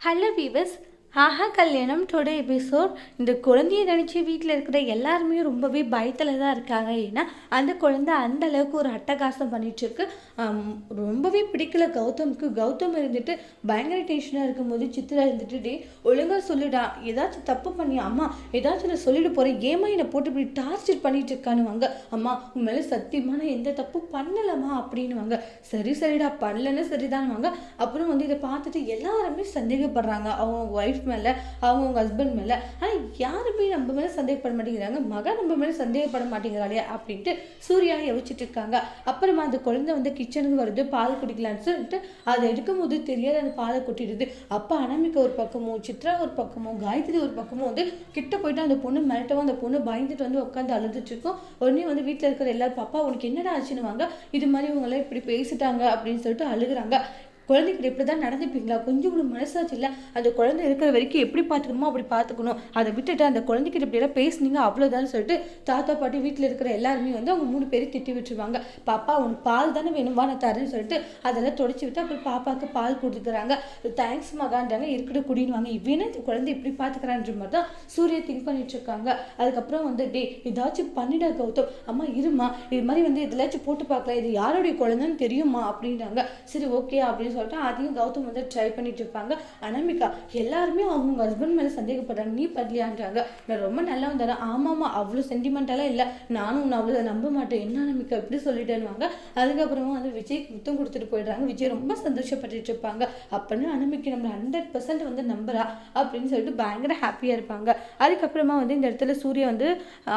Hello viewers ஆஹா கல்யாணம் today episode. இந்த குழந்தைய நினச்சி வீட்டில் இருக்கிற எல்லாருமே ரொம்பவே பயத்தில் தான் இருக்காங்க. ஏன்னா அந்த குழந்தை அந்த அளவுக்கு ஒரு அட்டகாசம் பண்ணிட்டுருக்கு. ரொம்பவே பிடிக்கல கௌதமுக்கு. கௌதம் இருந்துட்டு பயங்கர டென்ஷனாக இருக்கும்போது சித்திரா இருந்துட்டு டே ஒழுங்காக சொல்லிடா. ஏதாச்சும் தப்பு பண்ணி அம்மா ஏதாச்சும் நான் சொல்லிட்டு போகிறேன் ஏமா என்னை போட்டு இப்படி டார்ச்சர் பண்ணிட்டு இருக்கானுவாங்க அம்மா உன் மேலே சத்தியமான நான் எந்த தப்பு பண்ணலம்மா அப்படின்னுவாங்க. சரி சரிடா. பண்ணலன்னு சரிதான்வாங்க அப்புறம் வந்து இதை பார்த்துட்டு எல்லாருமே சந்தேகப்படுறாங்க. அவங்க ஒய்ஃப் மேலே அவங்க ஹஸ்பண்ட் மேலே. ஆனால் யாருமே நம்ம மேலே சந்தேகப்பட மாட்டேங்கிறாங்க. மகன் நம்ம மேலே சந்தேகப்பட மாட்டேங்கிறாளே அப்படின்ட்டு சூர்யா யோசிச்சுட்டு இருக்காங்க. அப்புறமா அந்த குழந்தை வந்து கிச்சனுக்கு வருது பால் குடிக்கலான்னு சொல்லிட்டு அதை எடுக்கும் போது தெரியாது அந்த பாலை கொட்டிடுது. அப்போ அனாமிக்க ஒரு பக்கமும் சித்ரா ஒரு பக்கமும் காயத்ரி ஒரு பக்கமும் வந்து கிட்ட போயிட்டு அந்த பொண்ணு மிரட்டவும் அந்த பொண்ணு பயந்துட்டு வந்து உட்காந்து அழுதுட்டு இருக்கும். உடனே வந்து வீட்டில் இருக்கிற எல்லாரும் பாப்பா உனக்கு என்னடா ஆச்சுன்னு வாங்க இது மாதிரி இவங்களாம் இப்படி பேசிட்டாங்க. அப்படின்னு சொல்லிட்டு அழுகுறாங்க. குழந்தைகிட்ட இப்படி தான் நடந்துப்பீங்களா? கொஞ்சம் கூட மனசாச்சு இல்லை. அந்த குழந்தை இருக்கிற வரைக்கும் எப்படி பார்த்துக்கணுமோ அப்படி பார்த்துக்கணும். அதை விட்டுட்டு அந்த குழந்தைகிட்ட இப்படியெல்லாம் பேசுனீங்க அவ்வளோதான்னு சொல்லிட்டு தாத்தா பாட்டி வீட்டில் இருக்கிற எல்லாருமே வந்து அவங்க மூணு பேரும் திட்டி விட்டுருவாங்க. பாப்பா உனக்கு பால் தானே வேணுமா? நான் தரேன்னு சொல்லிட்டு அதெல்லாம் தொடச்சி விட்டு அப்புறம் பாப்பாவுக்கு பால் கொடுத்துக்கிறாங்க தேங்க்ஸ் மகான்றாங்க இருக்கட்டும் குடின்னுவாங்க. இவனே இந்த குழந்தை இப்படி பார்த்துக்கிறான்ற மாதிரி தான் சூர்யா திங்க் பண்ணிட்டு இருக்காங்க. அதுக்கப்புறம் வந்து டே ஏதாச்சும் பண்ணிடா கௌதம். அம்மா இருமா இது மாதிரி வந்து எதுலாச்சும் போட்டு பார்க்கலாம். இது யாருடைய குழந்தைன்னு தெரியுமா? அப்படின்றாங்க. சரி ஓகே அப்படின்னு சொல்லிட்டு அதையும் கௌதம் வந்து ட்ரை பண்ணிட்டு இருப்பாங்க. அனாமிகா எல்லாருமே அவங்க ஹஸ்பண்ட் மேலே சந்தேகப்படுறாங்க. நீ படலையான்றாங்க நான் ரொம்ப நல்லா தரேன் ஆமாம்மா அவ்வளோ சென்டிமெண்டெல்லாம் இல்லை. நானும் உன்னை அவ்வளோ நம்ப மாட்டேன். என்ன அனாமிகா இப்படி சொல்லிட்டேன்னுவாங்க. அதுக்கப்புறமா வந்து விஜய் முத்தம் கொடுத்துட்டு போயிடுறாங்க. விஜய் ரொம்ப சந்தோஷப்பட்டுட்டு இருப்பாங்க. அப்படின்னு அனாமிக்கு நம்ம ஹண்ட்ரட் பர்சன்ட் வந்து நம்புறா அப்படின்னு சொல்லிட்டு பயங்கர ஹாப்பியாக இருப்பாங்க. அதுக்கப்புறமா வந்து இந்த இடத்துல சூர்யா வந்து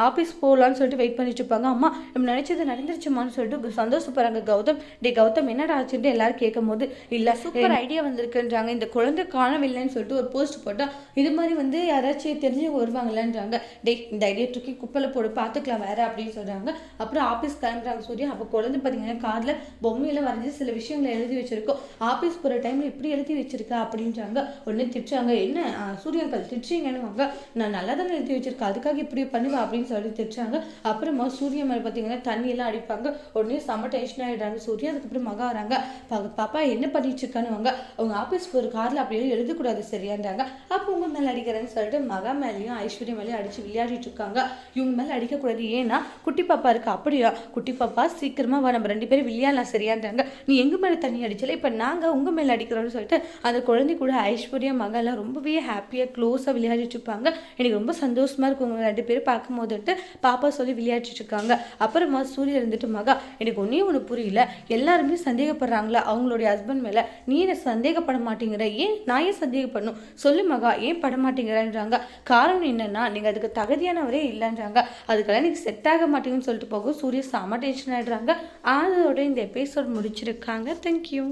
ஆஃபீஸ் போகலான்னு சொல்லிட்டு வெயிட் பண்ணிட்டு இருப்பாங்க. அம்மா நம்ம நினச்சது நடந்துருச்சுமான்னு சொல்லிட்டு சந்தோஷப்படுறாங்க கௌதம். டே கௌதம் என்னடா ஆச்சுட்டு எல்லாரும் கேட்கும் போது இல்லை சூப்பர் ஐடியா வந்திருக்குன்றாங்க. இந்த குழந்தை காணவில்லைன்னு சொல்லிட்டு ஒரு போஸ்ட் போட்டால் இது மாதிரி வந்து யாராச்சும் தெரிஞ்சவங்க வருவாங்களேன்றாங்க. டே இந்த ஐடியா தூக்கி குப்பையில் போடு பார்த்துக்கலாம் வேற அப்படின்னு சொல்கிறாங்க அப்புறம் ஆஃபீஸ் கிளம்புறாங்க சூர்யா. அப்போ குழந்தை பார்த்தீங்கன்னா காரில் பொம்மையெல்லாம் வரைஞ்சி சில விஷயங்களை எழுதி வச்சிருக்கோம் ஆஃபீஸ் போகிற டைமில் இப்படி எழுதி வச்சிருக்கா அப்படின்றாங்க. உடனே திட்டுறாங்க. என்ன? ஆ, சூர்யா அங்கிள் திட்டுறீங்கன்னு நான் நல்லா தானே எழுதி வச்சிருக்கேன். அதுக்காக இப்படி பண்ணுவா அப்படின்னு சொல்லி திட்டுறாங்க. அப்புறமா சூர்யா மேலே பார்த்தீங்கன்னா தண்ணியெல்லாம் அடிப்பாங்க. உடனே செம்ம டென்ஷன் ஆகிடுறாங்க சூர்யா அதுக்கப்புறம் மகா வராங்க. பா- பாப்பா என்ன பண்ணிட்டு இருக்கான்னு அவங்க ஆஃபீஸ் போகிற காரில் அப்படியே எழுதக்கூடாது சரியான்றாங்க. அப்போ உங்க மேலே அடிக்கிறேன்னு சொல்லிட்டு மகா மேலேயும் ஐஸ்வர்யா மேலேயும் அடிச்சு விளையாடிட்டு இருக்காங்க இவங்க மேலே அடிக்கக்கூடாது. ஏன்னா குட்டி பாப்பா இருக்கு. அப்படியா? குட்டி பாப்பா சீக்கிரமா வா. நம்ம ரெண்டு பேரும் விளையாடலாம் சரியான்றாங்க. நீ எங்க மேலே தண்ணி அடிச்சல? இப்போ நாங்கள் உங்க மேலே அடிக்கிறோம்னு சொல்லிட்டு அந்த குழந்தை கூட ஐஸ்வர்யா மகாலாம் ரொம்பவே ஹாப்பியாக க்ளோஸாக விளையாடிட்டு இருப்பாங்க எனக்கு ரொம்ப சந்தோஷமா இருக்கும் உங்க ரெண்டு பேரும் பார்க்கும்போதுட்டு பாப்பா சொல்லி விளையாடிட்டு இருக்காங்க அப்புறமா சூரியன் இருந்துட்டு மகா எனக்கு ஒன்றே ஒன்று புரியல. எல்லாருமே சந்தேகப்படுறாங்களா? அவங்களுடைய ஹஸ்பண்ட் மேலே நீ என்ன சந்தேகப்பட மாட்டேங்கிற? ஏன் நான் ஏன் சந்தேகப்படணும்? சொல்லு மகா ஏன் பட மாட்டேங்கிறன்றாங்க. காரணம் என்னன்னா நீங்கள் அதுக்கு தகுதியானவரே இல்லைன்றாங்க. அதுக்கெல்லாம் நீங்க செட் ஆக மாட்டேங்குன்னு சொல்லிட்டு போகும் சூரிய சாம டென்ஷன் ஆகிடுறாங்க அதோட இந்த எபிசோட் முடிச்சிருக்காங்க. தேங்க்யூ